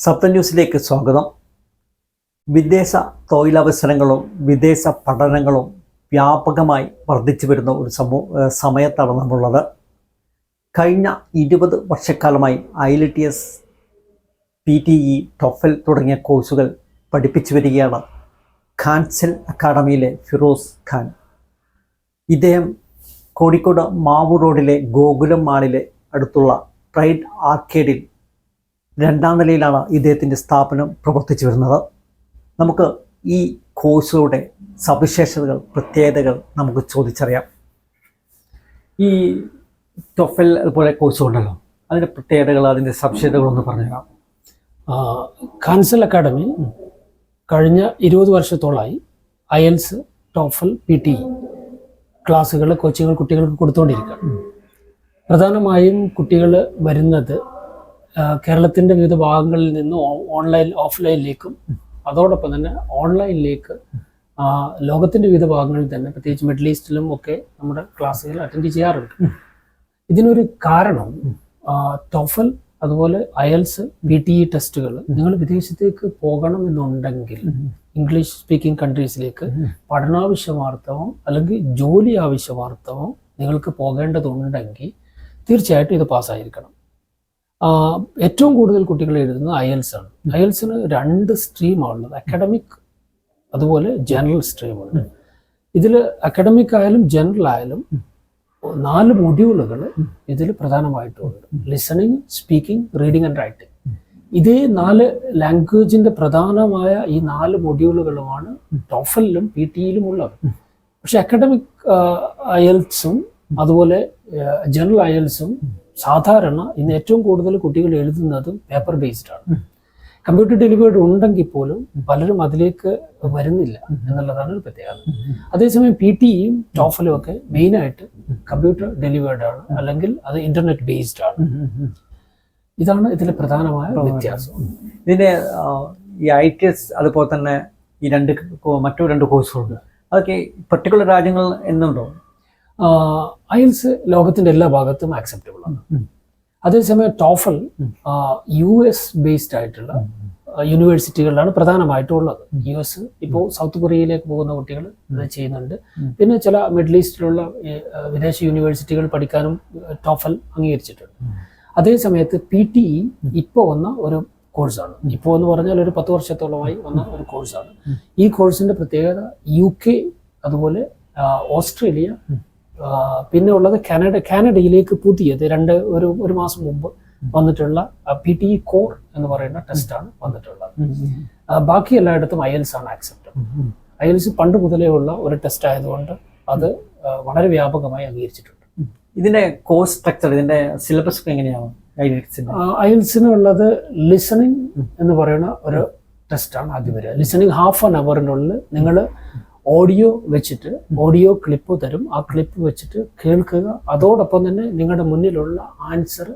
സപ്ത ന്യൂസിലേക്ക് സ്വാഗതം. വിദേശ തൊഴിലവസരങ്ങളും വിദേശ പഠനങ്ങളും വ്യാപകമായി വർദ്ധിച്ചു വരുന്ന ഒരു സമൂ ഏഹ് സമയത്താണ് നമ്മളുള്ളത്. കഴിഞ്ഞ ഇരുപത് വർഷക്കാലമായി IELTS P T E TOEFL തുടങ്ങിയ കോഴ്സുകൾ പഠിപ്പിച്ചു വരികയാണ് ഖാൻസൽ അക്കാഡമിയിലെ ഫിറോസ് ഖാൻ. ഇദ്ദേഹം കോഴിക്കോട് മാവൂർ റോഡിലെ ഗോകുലം മാളിലെ അടുത്തുള്ള ട്രൈഡ് ആർക്കേഡിൽ രണ്ടാം നിലയിലാണ് ഇദ്ദേഹത്തിന്റെ സ്ഥാപനം പ്രവർത്തിച്ചു വരുന്നത്. നമുക്ക് ഈ കോഴ്സുകളുടെ സവിശേഷതകൾ പ്രത്യേകതകൾ നമുക്ക് ചോദിച്ചറിയാം. ഈ ടൊഫൽ അതുപോലെ കോഴ്സുകളുണ്ടല്ലോ അതിന്റെ പ്രത്യേകതകൾ അതിന്റെ സവിശേഷതകളൊന്ന് പറഞ്ഞുതരാം. കാൻസൽ അക്കാഡമി കഴിഞ്ഞ ഇരുപത് വർഷത്തോളമായി അയൽസ് ടോഫൽ പി ടി ക്ലാസ്സുകൾ കോച്ചിങ്ങുകൾ കുട്ടികൾക്ക് കൊടുത്തുകൊണ്ടിരിക്കുക പ്രധാനമായും കുട്ടികൾ വരുന്നത് കേരളത്തിന്റെ വിവിധ ഭാഗങ്ങളിൽ നിന്ന് ഓൺലൈൻ ഓഫ്ലൈനിലേക്കും അതോടൊപ്പം തന്നെ ഓൺലൈനിലേക്ക് ലോകത്തിന്റെ വിവിധ ഭാഗങ്ങളിൽ തന്നെ പ്രത്യേകിച്ച് മിഡിൽ ഈസ്റ്റിലും ഒക്കെ നമ്മുടെ ക്ലാസ്സുകൾ അറ്റൻഡ് ചെയ്യാറുണ്ട്. ഇതിനൊരു കാരണം ടോഫൽ അതുപോലെ അയൽസ് ബി ടി ഇ ടെസ്റ്റുകൾ നിങ്ങൾ വിദേശത്തേക്ക് പോകണം എന്നുണ്ടെങ്കിൽ ഇംഗ്ലീഷ് സ്പീക്കിംഗ് കൺട്രീസിലേക്ക് പഠനാവശ്യമാർത്ഥവും അല്ലെങ്കിൽ ജോലി ആവശ്യമാർത്ഥവും നിങ്ങൾക്ക് പോകേണ്ടതുണ്ടെങ്കിൽ തീർച്ചയായിട്ടും ഇത് പാസ്സായിരിക്കണം. ഏറ്റവും കൂടുതൽ കുട്ടികൾ എഴുതുന്നത് അയൽസ് ആണ്. അയൽസിന് രണ്ട് സ്ട്രീമാണുള്ളത് അക്കാഡമിക് അതുപോലെ ജനറൽ സ്ട്രീമുണ്ട് ഇതിൽ അക്കാഡമിക് ആയാലും ജനറൽ ആയാലും നാല് മൊഡ്യൂളുകൾ ഇതിൽ പ്രധാനമായിട്ടുമുണ്ട് listening speaking reading and writing ഇതേ നാല് ലാംഗ്വേജിന്റെ പ്രധാനമായ ഈ നാല് മൊഡ്യൂളുകളുമാണ് ടോഫലിലും പി ടിയിലും ഉള്ളത്. പക്ഷെ അക്കാഡമിക് അയൽസും അതുപോലെ ജനറൽ അയൽസും സാധാരണ ഇന്ന് ഏറ്റവും കൂടുതൽ കുട്ടികൾ എഴുതുന്നതും പേപ്പർ ബേസ്ഡ് ആണ്. കമ്പ്യൂട്ടർ ഡെലിവേർഡ് ഉണ്ടെങ്കിൽ പോലും പലരും അതിലേക്ക് വരുന്നില്ല എന്നുള്ളതാണ് ഒരു പ്രത്യേകത. അതേസമയം പി ടിയും ടോഫലും ഒക്കെ മെയിനായിട്ട് കമ്പ്യൂട്ടർ ഡെലിവേർഡ് ആണ്. അല്ലെങ്കിൽ അത് ഇന്റർനെറ്റ് ബേസ്ഡ് ആണ്. ഇതാണ് ഇതിലെ പ്രധാനമായ വ്യത്യാസം. ഇതിന്റെ ഈ ഐ ടി എസ് അതുപോലെ തന്നെ ഈ രണ്ട് മറ്റു രണ്ട് കോഴ്സുകളുണ്ട് അതൊക്കെ പർട്ടിക്കുലർ രാജ്യങ്ങൾ എന്നുണ്ടോ? അയൽസ് ലോകത്തിന്റെ എല്ലാ ഭാഗത്തും ആക്സെപ്റ്റബിൾ ആണ്. അതേസമയം ടോഫൽ യു എസ് ബേസ്ഡ് ആയിട്ടുള്ള യൂണിവേഴ്സിറ്റികളിലാണ് പ്രധാനമായിട്ടും ഉള്ളത് യു എസ് ഇപ്പോൾ സൗത്ത് കൊറിയയിലേക്ക് പോകുന്ന കുട്ടികൾ ഇത് ചെയ്യുന്നുണ്ട്. പിന്നെ ചില മിഡിൽ ഈസ്റ്റിലുള്ള വിദേശ യൂണിവേഴ്സിറ്റികൾ പഠിക്കാനും ടോഫൽ അംഗീകരിച്ചിട്ടുണ്ട്. അതേ സമയത്ത് പി ടി ഇ ഇപ്പോൾ വന്ന ഒരു കോഴ്സാണ് ഇപ്പോൾ എന്ന് പറഞ്ഞാൽ ഒരു പത്ത് വർഷത്തോളമായി വന്ന ഒരു കോഴ്സാണ് ഈ കോഴ്സിന്റെ പ്രത്യേകത യു കെ അതുപോലെ ഓസ്ട്രേലിയ പിന്നെ ഉള്ളത് കാനഡ കാനഡയിലേക്ക് പുതിയത് രണ്ട് ഒരു ഒരു മാസം മുമ്പ് വന്നിട്ടുള്ള പി ടി കോർ എന്ന് പറയുന്ന ടെസ്റ്റാണ് വന്നിട്ടുള്ളത്. ബാക്കി എല്ലായിടത്തും അയൽസ് ആണ് ആക്സെപ്റ്റ് അയൽസ് പണ്ട് മുതലേ ഉള്ള ഒരു ടെസ്റ്റ് ആയതുകൊണ്ട് അത് വളരെ വ്യാപകമായി അംഗീകരിച്ചിട്ടുണ്ട്. ഇതിന്റെ കോഴ്സ് സ്ട്രക്ചർ ഇതിന്റെ സിലബസ് ഒക്കെ എങ്ങനെയാണ് അയൽസിന് ഉള്ളത് ലിസണിങ് എന്ന് പറയുന്ന ഒരു ടെസ്റ്റാണ് ആദ്യം വരിക. ലിസണിങ് ഹാഫ് ആൻ അവറിനുള്ളിൽ നിങ്ങൾ ഓഡിയോ വെച്ചിട്ട് ഓഡിയോ ക്ലിപ്പ് തരും. ആ ക്ലിപ്പ് വെച്ചിട്ട് കേൾക്കുക. അതോടൊപ്പം തന്നെ നിങ്ങളുടെ മുന്നിലുള്ള ആൻസർ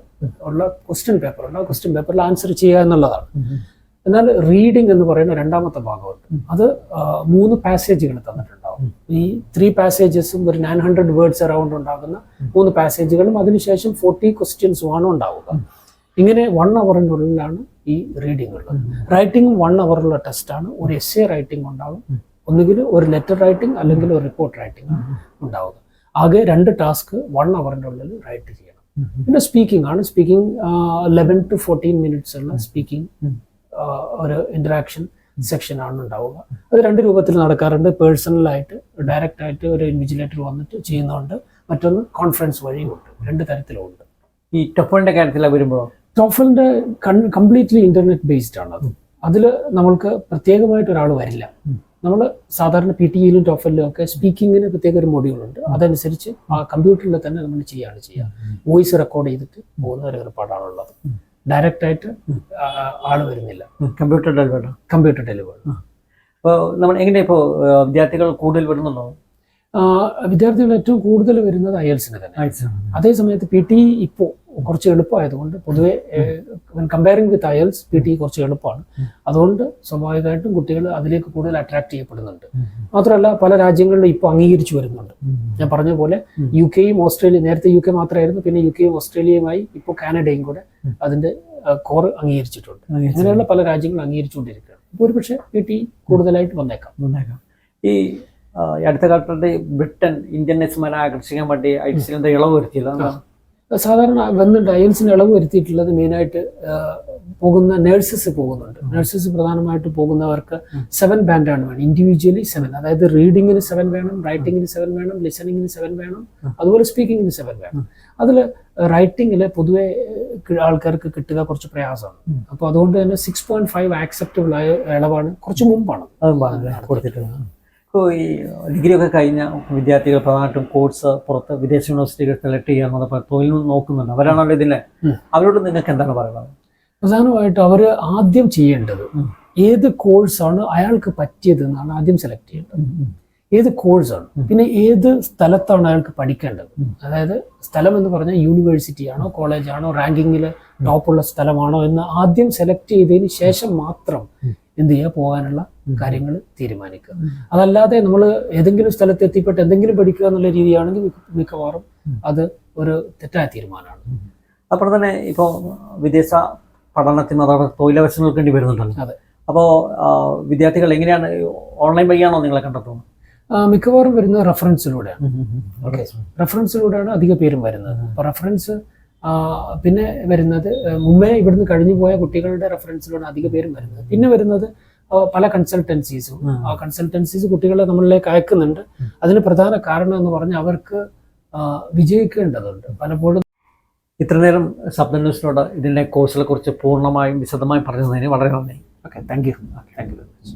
ഉള്ള ക്വസ്റ്റ്യൻ പേപ്പർ ഉള്ള ക്വസ്റ്റ്യൻ പേപ്പറിൽ ആൻസർ ചെയ്യുക എന്നുള്ളതാണ്. എന്നാൽ റീഡിംഗ് എന്ന് പറയുന്ന രണ്ടാമത്തെ ഭാഗമുണ്ട്. അത് മൂന്ന് പാസേജുകൾ തന്നിട്ടുണ്ടാവും. ഈ ത്രീ പാസേജസും ഒരു നയൻ ഹൺഡ്രഡ് വേർഡ്സ് അറൗണ്ട് ഉണ്ടാകുന്ന മൂന്ന് പാസേജുകളും അതിനുശേഷം ഫോർട്ടി ക്വസ്റ്റ്യൻസുമാണ് ഉണ്ടാവുക. ഇങ്ങനെ വൺ അവറിനുള്ളിലാണ് ഈ റീഡിംഗ് ഉള്ളത്. റൈറ്റിംഗ് വൺ അവറുള്ള ടെസ്റ്റാണ് ഒരു എസ് എ റൈറ്റിംഗ് ഉണ്ടാവും. ഒന്നുകിൽ ഒരു ലെറ്റർ റൈറ്റിംഗ് അല്ലെങ്കിൽ ഒരു റിപ്പോർട്ട് റൈറ്റിംഗ് ഉണ്ടാവുക. ആകെ രണ്ട് ടാസ്ക് വൺ അവറിന്റെ ഉള്ളിൽ റൈറ്റ് ചെയ്യണം. പിന്നെ സ്പീക്കിംഗ് ആണ്. Speaking eleven to fourteen minutes ഉള്ള സ്പീക്കിംഗ് ഒരു ഇന്ററാക്ഷൻ സെക്ഷൻ ആണ് ഉണ്ടാവുക. അത് രണ്ട് രൂപത്തിൽ നടക്കാറുണ്ട്. പേഴ്സണലായിട്ട് ഡയറക്റ്റ് ആയിട്ട് ഒരു ഇൻവിജിലേറ്റർ വന്നിട്ട് ചെയ്യുന്നുണ്ട്. മറ്റൊന്ന് കോൺഫറൻസ് വഴിയുമുണ്ട് രണ്ട് തരത്തിലുമുണ്ട് ഈ ടൊഫലിന്റെ കാര്യത്തിൽ വരുമ്പോൾ ടോഫലിന്റെ കംപ്ലീറ്റ്ലി ഇന്റർനെറ്റ് ബേസ്ഡ് ആണ് അത്. അതിൽ നമ്മൾക്ക് പ്രത്യേകമായിട്ട് ഒരാൾ വരില്ല. നമ്മൾ സാധാരണ പി ടി ഇയിലും ടോഫലിലും ഒക്കെ സ്പീക്കിങ്ങിന് പ്രത്യേക ഒരു മൊഡ്യൂളുണ്ട്. അതനുസരിച്ച് ആ കമ്പ്യൂട്ടറിൽ തന്നെ നമ്മൾ ചെയ്യാണ് ചെയ്യുക. വോയിസ് റെക്കോർഡ് ചെയ്തിട്ട് പോകുന്ന ഒരു ഏർപ്പാടാണുള്ളത്. ഡയറക്റ്റ് ആയിട്ട് ആൾ വരുന്നില്ല. Computer delivered computer delivery. അപ്പോൾ നമ്മൾ എങ്ങനെയാണ് ഇപ്പോൾ വിദ്യാർത്ഥികൾ കൂടുതൽ വരുന്നുണ്ടോ വിദ്യാർത്ഥികൾ ഏറ്റവും കൂടുതൽ വരുന്നത് അയൽസിന് തന്നെ. അതേ സമയത്ത് പി ടി ഇപ്പോൾ കുറച്ച് എളുപ്പമായതുകൊണ്ട് പൊതുവെ comparing with IELTS P T കുറച്ച് എളുപ്പമാണ്. അതുകൊണ്ട് സ്വാഭാവികമായിട്ടും കുട്ടികൾ അതിലേക്ക് കൂടുതൽ അട്രാക്ട് ചെയ്യപ്പെടുന്നുണ്ട്. മാത്രമല്ല പല രാജ്യങ്ങളിലും ഇപ്പോൾ അംഗീകരിച്ചു വരുന്നുണ്ട്. ഞാൻ പറഞ്ഞ പോലെ യു കെയും ഓസ്ട്രേലിയ നേരത്തെ യു കെ മാത്രമായിരുന്നു പിന്നെ യു കെയും ഓസ്ട്രേലിയയുമായി ഇപ്പോൾ കാനഡയും കൂടെ അതിന്റെ കോർ അംഗീകരിച്ചിട്ടുണ്ട്. അങ്ങനെയുള്ള പല രാജ്യങ്ങളും അംഗീകരിച്ചുകൊണ്ടിരിക്കുകയാണ്. ഇപ്പോൾ ഒരുപക്ഷെ പി ടി കൂടുതലായിട്ട് വന്നേക്കാം. വന്നേക്കാം. ഈ ഈ അടുത്ത കാലത്ത് ബ്രിട്ടൻ ഇന്ത്യൻ നെസ്മാരെ ആകർഷിക്കാൻ വേണ്ടി ഐറ്റിസിൽ എന്താ ഇളവ് വരുത്തിയില്ല സാധാരണ വന്നിട്ട് അയൽസിന് ഇളവ് വരുത്തിയിട്ടുള്ളത് മെയിനായിട്ട് പോകുന്ന നഴ്സസ് പോകുന്നുണ്ട്. നഴ്സസ് പ്രധാനമായിട്ട് പോകുന്നവർക്ക് സെവൻ ബാൻഡാണ് വേണം. ഇൻഡിവിജ്വലി സെവൻ അതായത് റീഡിങ്ങിന് സെവൻ വേണം റൈറ്റിങ്ങിന് സെവൻ വേണം ലിസണിങ്ങിന് സെവൻ വേണം അതുപോലെ സ്പീക്കിങ്ങിന് സെവൻ വേണം. അതിൽ റൈറ്റിങ്ങിൽ പൊതുവെ ആൾക്കാർക്ക് കിട്ടുക കുറച്ച് പ്രയാസമാണ്. അപ്പോൾ അതുകൊണ്ട് തന്നെ സിക്സ് പോയിന്റ് ഫൈവ് ആക്സെപ്റ്റബിൾ ആയ ഇളവാണ് കുറച്ച് മുമ്പാണ് കൊടുത്തിട്ടുള്ളത്. ഇപ്പോൾ ഈ ഡിഗ്രി ഒക്കെ കഴിഞ്ഞ വിദ്യാർത്ഥികൾ പ്രധാനമായിട്ടും കോഴ്സ് പുറത്ത് വിദേശ യൂണിവേഴ്സിറ്റികൾ സെലക്ട് ചെയ്യാൻ എന്നുള്ള തൊഴിൽ നോക്കുന്നുണ്ട്. അവരാണല്ലോ ഇതിനെ അവരോട് നിങ്ങൾക്ക് എന്താണ് പറയുന്നത്? പ്രധാനമായിട്ട് അവർ ആദ്യം ചെയ്യേണ്ടത്. ഏത് കോഴ്സാണ് അയാൾക്ക് പറ്റിയത് എന്നാണ് ആദ്യം സെലക്ട് ചെയ്യേണ്ടത്. ഏത് കോഴ്സാണ് പിന്നെ ഏത് സ്ഥലത്താണ് അയാൾക്ക് പഠിക്കേണ്ടത്? അതായത് സ്ഥലം എന്ന് പറഞ്ഞാൽ യൂണിവേഴ്സിറ്റി ആണോ കോളേജ് ആണോ റാങ്കിങ്ങിൽ ടോപ്പുള്ള സ്ഥലമാണോ എന്ന് ആദ്യം സെലക്ട് ചെയ്തതിന് ശേഷം മാത്രം എന്ത് ചെയ്യുക പോകാനുള്ള കാര്യങ്ങൾ തീരുമാനിക്കുക. അതല്ലാതെ നമ്മൾ ഏതെങ്കിലും സ്ഥലത്ത് എത്തിപ്പെട്ട് എന്തെങ്കിലും പഠിക്കുക എന്നുള്ള രീതിയാണെങ്കിൽ മിക്ക- മിക്കവാറും അത് ഒരു തെറ്റായ തീരുമാനമാണ്. അപ്പോൾ തന്നെ ഇപ്പോൾ വിദേശ പഠനത്തിന് അതോടെ തൊഴിലവസരങ്ങൾക്ക് വേണ്ടി വരുന്നുണ്ടല്ലോ. അതെ. അപ്പോൾ വിദ്യാർത്ഥികൾ എങ്ങനെയാണ് ഓൺലൈൻ വഴിയാണോ നിങ്ങളെ കണ്ടെത്തുന്നത്? മിക്കവാറും വരുന്നത് റെഫറൻസിലൂടെയാണ് ഓക്കെ റെഫറൻസിലൂടെയാണ് അധിക പേരും വരുന്നത്. അപ്പോൾ റെഫറൻസ് പിന്നെ വരുന്നത് മുമ്പേ ഇവിടുന്ന് കഴിഞ്ഞു പോയ കുട്ടികളുടെ റെഫറൻസിലൂടെ അധിക പേരും വരുന്നത്. പിന്നെ വരുന്നത് പല കൺസൾട്ടൻസീസും ആ കൺസൾട്ടൻസീസ് കുട്ടികളെ നമ്മളിലേക്ക് അയക്കുന്നുണ്ട്. അതിന് പ്രധാന കാരണം എന്ന് പറഞ്ഞാൽ അവർക്ക് വിജയിക്കേണ്ടതുണ്ട്. പലപ്പോഴും ഇത്ര നേരം ശബ്ദ ന്യൂസിനോട് ഇതിന്റെ കോഴ്സുകളെ കുറിച്ച് പൂർണമായും വിശദമായും പറഞ്ഞു തന്നതിന് വളരെ നന്ദി. Okay thank you thank you very much